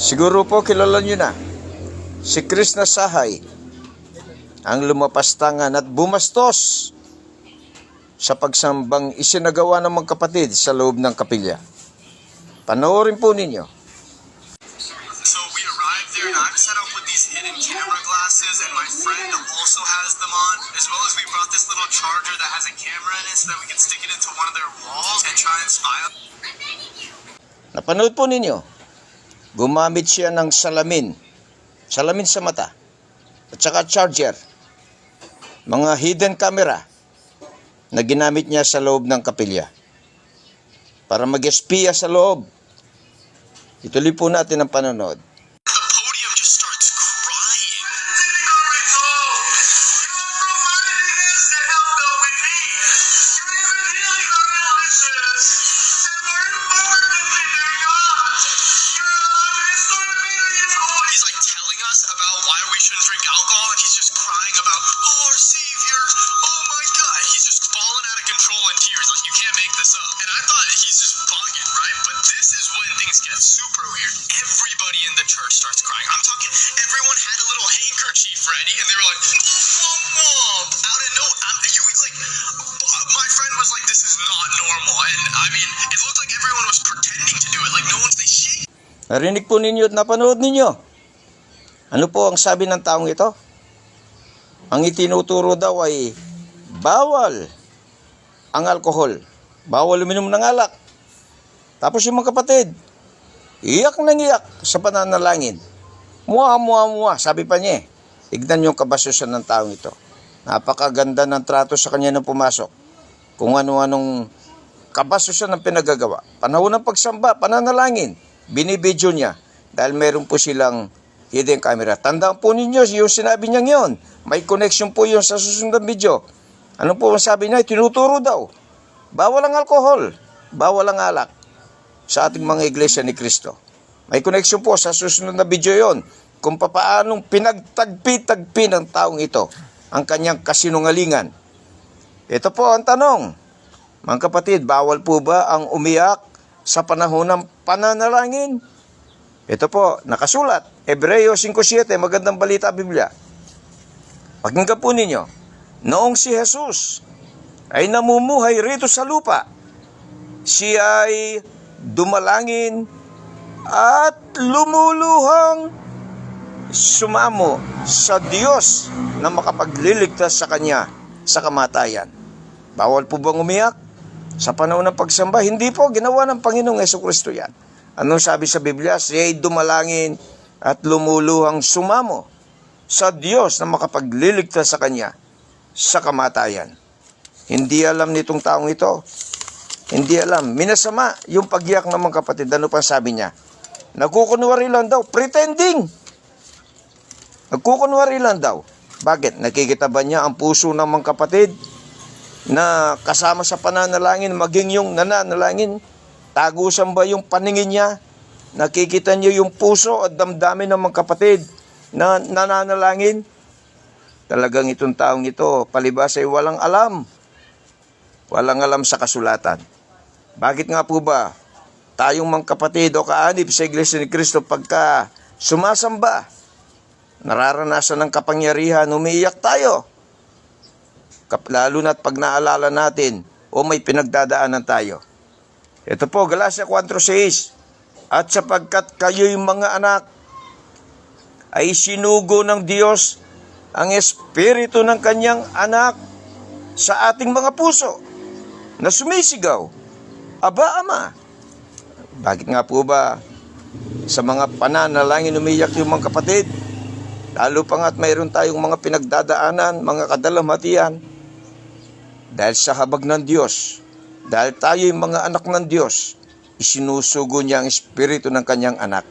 Siguro po kilala nyo na si Chris Nasahay ang lumapastangan at bumastos sa pagsambang isinagawa ng mga kapatid sa loob ng kapilya. Panoorin po ninyo. So we arrived there, and I'm set up with these hidden camera glasses, and my friend also has them on, as well as we brought this little charger that has a camera in it so that we can stick it into one of their walls and try and spy on Napanood po ninyo. Gumamit siya ng salamin. Salamin sa mata. At saka charger. Mga hidden camera na ginamit niya sa loob ng kapilya. Para mag-espiya sa loob. Ituloy po natin ang panonood. He's like telling us about why we shouldn't drink alcohol, and he's just crying about, oh, our Savior, oh my God. He's just falling out of control in tears. Like, you can't make this up. And I thought he's just bugging, right? But this is when things get super weird. Everybody in the church starts crying. I'm talking, everyone had a little handkerchief ready, and they were like, womp, womp. Out of no, um, you like, my friend was like, this is not normal. And I mean, it looked like everyone was pretending to do it. Like, no one's they shake. Narinig po ninyo at napanood ninyo. Ano po ang sabi ng taong ito? Ang itinuturo daw ay bawal ang alkohol. Bawal uminom ng alak. Tapos yung mga kapatid, iyak nang iyak sa pananalangin. Mua, mua, mua, sabi pa niya. eh. Tignan yung kabasusan ng taong ito. Napakaganda ng trato sa kanya nung pumasok. Kung ano-anong kabasusan ng pinagagawa. Panahon ng pagsamba, pananalangin. Binibidyo niya. Dahil meron po silang hidden camera. Tandaan po ninyo yung sinabi niya ngayon. May connection po yun sa susunod na video. Ano po ang sabi niya? Tinuturo daw. Bawal ang alkohol. Bawal ang alak sa ating mga iglesia ni Kristo. May connection po sa susunod na video yon kung papaanong pinagtagpi-tagpi ng taong ito ang kanyang kasinungalingan. Ito po ang tanong. Mga kapatid, bawal po ba ang umiyak sa panahon ng pananalangin? Ito po, nakasulat. Hebreo 5.7, magandang balita Biblia. Pakinggan po ninyo. Noong si Jesus ay namumuhay rito sa lupa, siya ay dumalangin at lumuluhang sumamo sa Diyos na makapagliligtas sa Kanya sa kamatayan. Bawal po bang umiyak? Sa panahon ng pagsamba, hindi po ginawa ng Panginoong Yeso Kristo yan. Anong sabi sa Biblia? Siya ay dumalangin at lumuluhang sumamo sa Diyos na makapagliligtas sa Kanya sa kamatayan. Hindi alam nitong taong ito. Hindi alam. Minasama yung pagyak ng mga kapatid. Ano pa sabi niya? Nagkukunwari lang daw. Pretending. Nagkukunwari lang daw. Bakit? Nakikita ba niya ang puso ng mga kapatid na kasama sa pananalangin, maging yung nananalangin? Tagusan ba yung paningin niya? Nakikita niyo yung puso at damdamin ng mga kapatid na nananalangin? Talagang itong taong ito, palibas ay walang alam. Walang alam sa kasulatan. Bakit nga po ba tayong mga kapatid o kaanib sa Iglesia ni Cristo pagka sumasamba, nararanasan ng kapangyarihan, umiiyak tayo. Lalo na't pag naalala natin o may pinagdadaanan tayo. Ito po, Galatia 4.6 At sapagkat kayo'y mga anak, ay sinugo ng Diyos ang espiritu ng kanyang anak sa ating mga puso na sumisigaw, Aba, Ama. Bakit nga po ba sa mga pananalangin umiyak yung mga kapatid? Lalo pa nga't mayroon tayong mga pinagdadaanan, mga kadalamatian. Dahil sa habag ng Diyos, dahil tayo'y mga anak ng Diyos, isinusugo niya ang espiritu ng kanyang anak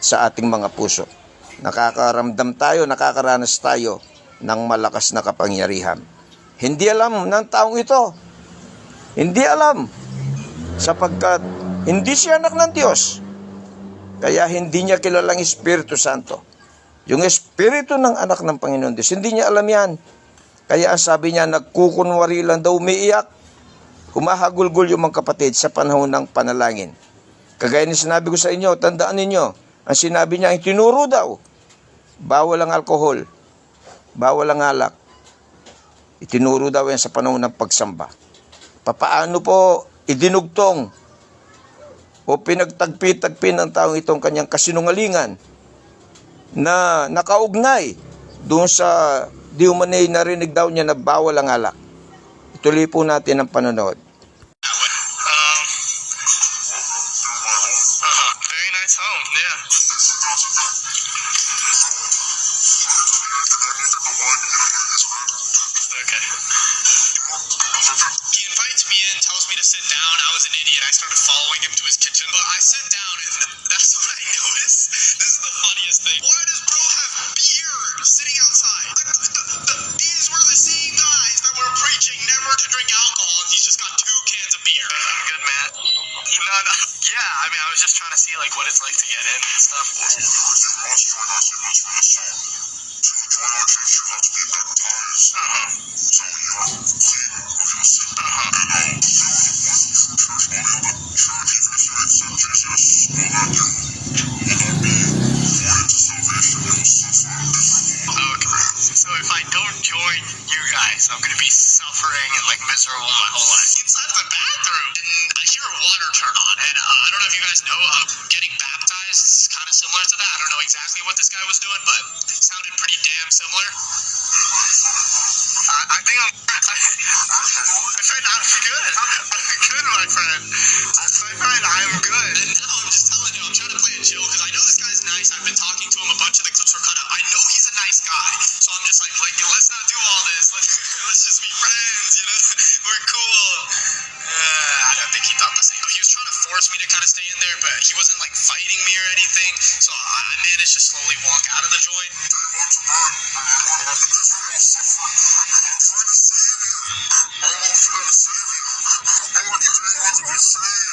sa ating mga puso. Nakakaramdam tayo, nakakaranas tayo ng malakas na kapangyarihan. Hindi alam ng taong ito. Hindi alam. Sapagkat hindi siya anak ng Diyos. Kaya hindi niya kilalang Espiritu Santo. Yung Espiritu ng anak ng Panginoon Diyos, hindi niya alam yan. Kaya ang sabi niya, nagkukunwari lang daw umiiyak. Humahagulgol yung mga kapatid sa panahon ng panalangin. Kagaya ni sinabi ko sa inyo, tandaan ninyo, Ang sinabi niya, ang tinuro daw, bawal ang alkohol, bawal ang alak. Itinuro daw yan sa panahon ng pagsamba. Papaano po idinugtong o pinagtagpi-tagpi ng taong itong kanyang kasinungalingan na nakaugnay doon sa di umanay narinig daw niya na bawal ang alak. Ituloy po natin ang panonood. Very nice home. Yeah. Okay. He invites me in, tells me to sit down. I was an idiot. I started following him to his kitchen, but I sit down, and that's what I notice. This is the funniest thing. Why does bro have beer sitting outside? Yeah, I mean, I was just trying to see like what it's like to get in and stuff. Uh-huh. Uh-huh. Okay. So if I don't join you guys, I'm gonna be suffering and like miserable my whole life. Inside the bathroom, I hear water turn on, and uh, I don't know if you guys know, uh, getting baptized is kind of similar to that. I don't know exactly what this guy was doing, but it sounded pretty damn similar. I, I think I'm. I, my friend, I'm good. I'm good, my friend. My friend, I'm good. And now I'm just telling you, I'm trying to play it chill because I know this guy's nice. I've been talking to him. A bunch of the clips were cut out. I know he's a nice guy, so I'm just like, like, let's not do all this. Let's, let's just be he wasn't like fighting me or anything. So I, managed to slowly walk out of the joint.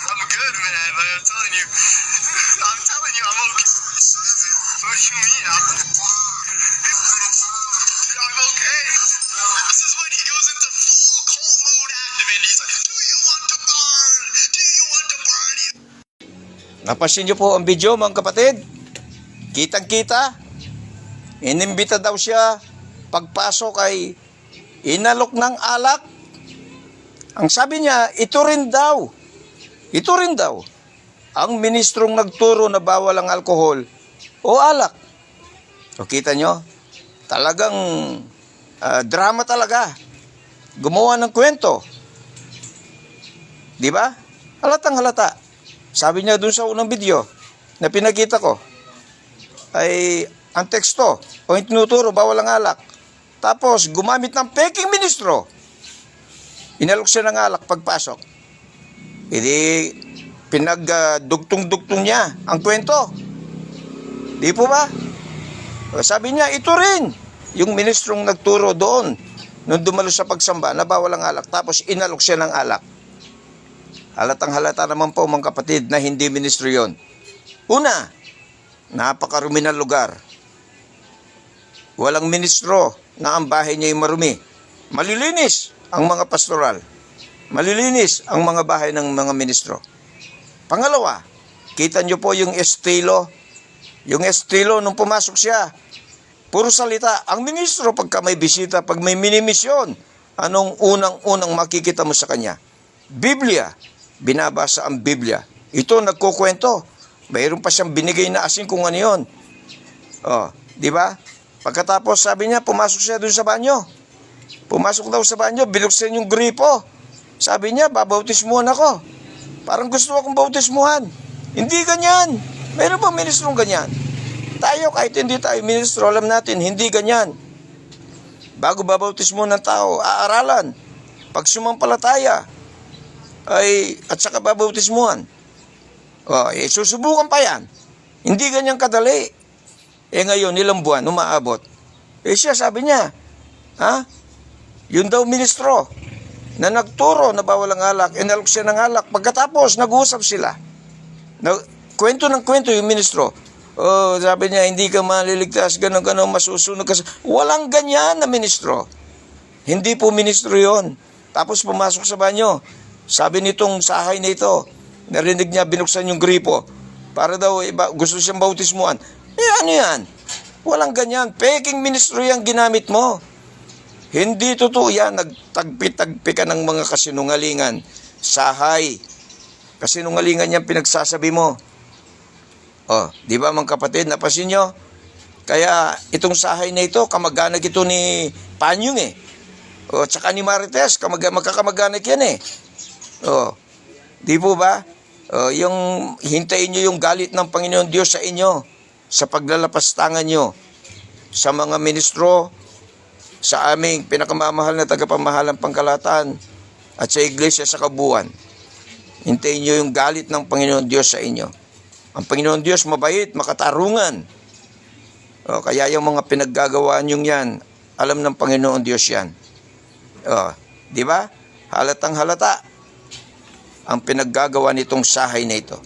I'm good, man. Like, I'm telling you. I'm telling you, I'm okay. What do you mean? I'm, I'm okay. This is Napansin niyo po ang video mga kapatid? Kitang-kita. Inimbita daw siya pagpasok ay inalok ng alak. Ang sabi niya, ito rin daw. Ito rin daw. Ang ministrong nagturo na bawal ang alkohol o alak. O kita nyo? Talagang ah, drama talaga. Gumawa ng kwento. Di ba? Halatang halata. Sabi niya dun sa unang video na pinakita ko ay ang teksto o yung tinuturo bawal ang alak. Tapos gumamit ng peking ministro. Inalok siya ng alak pagpasok. Hindi pinagdugtong-dugtong niya ang kwento. Di po ba? Sabi niya, ito rin yung ministrong nagturo doon nung dumalo sa pagsamba na bawal ang alak. Tapos inalok siya ng alak. Halatang halata naman po mga kapatid na hindi ministro yon. Una, napakarumi ng lugar. Walang ministro na ang bahay niya ay marumi. Malilinis ang mga pastoral. Malilinis ang mga bahay ng mga ministro. Pangalawa, kita niyo po yung estilo. Yung estilo nung pumasok siya. Puro salita. Ang ministro pagka may bisita, pag may minimisyon, anong unang-unang makikita mo sa kanya? Biblia. Binabasa ang Biblia. Ito nagkukwento. Mayroon pa siyang binigay na asin kung ano yun. Oh, di ba? Pagkatapos sabi niya, pumasok siya dun sa banyo. Pumasok daw sa banyo, binuksan yung gripo. Sabi niya, babautismuhan ako. Parang gusto akong bautismuhan. Hindi ganyan. Meron ba ministrong ganyan? Tayo, kahit hindi tayo ministro, alam natin, hindi ganyan. Bago babautismo ng tao, aaralan. Pag sumampalataya, ay, at saka babautismuhan. O, eh, susubukan pa yan. Hindi ganyan kadali. Eh ngayon, ilang buwan, umaabot. Eh siya, sabi niya, ha? Yun daw ministro na nagturo na bawal ang alak, inalok siya ng alak. Pagkatapos, nag-uusap sila. Na, kwento ng kwento yung ministro. Oh, sabi niya, hindi ka maliligtas, gano'n, gano'n, masusunod ka. sa-" Walang ganyan na ministro. Hindi po ministro yon. Tapos pumasok sa banyo. Sabi nitong sahay na ito, narinig niya binuksan yung gripo. para daw iba, gusto siyang bautismuhan. Eh ano yan? Walang ganyan. Peking ministro yan ginamit mo. Hindi totoo yan. Nagtagpi-tagpi ka ng mga kasinungalingan. Sahay. Kasinungalingan yan pinagsasabi mo. Oh, di ba mga kapatid, napasin nyo? Kaya itong sahay na ito, kamag-anak ito ni Panyong eh. O, tsaka ni Marites, kamag magkakamag-anak yan eh. O, di po ba? O, yung hintayin nyo yung galit ng Panginoon Diyos sa inyo, sa paglalapastangan nyo, sa mga ministro, sa aming pinakamamahal na tagapamahalang pangkalatan, at sa iglesia sa kabuuan. Hintayin nyo yung galit ng Panginoon Diyos sa inyo. Ang Panginoon Diyos mabait, makatarungan. O, kaya yung mga pinaggagawa nyo yan, alam ng Panginoon Diyos yan. O, di ba? Halatang halata ang pinaggagawa nitong sahay na ito.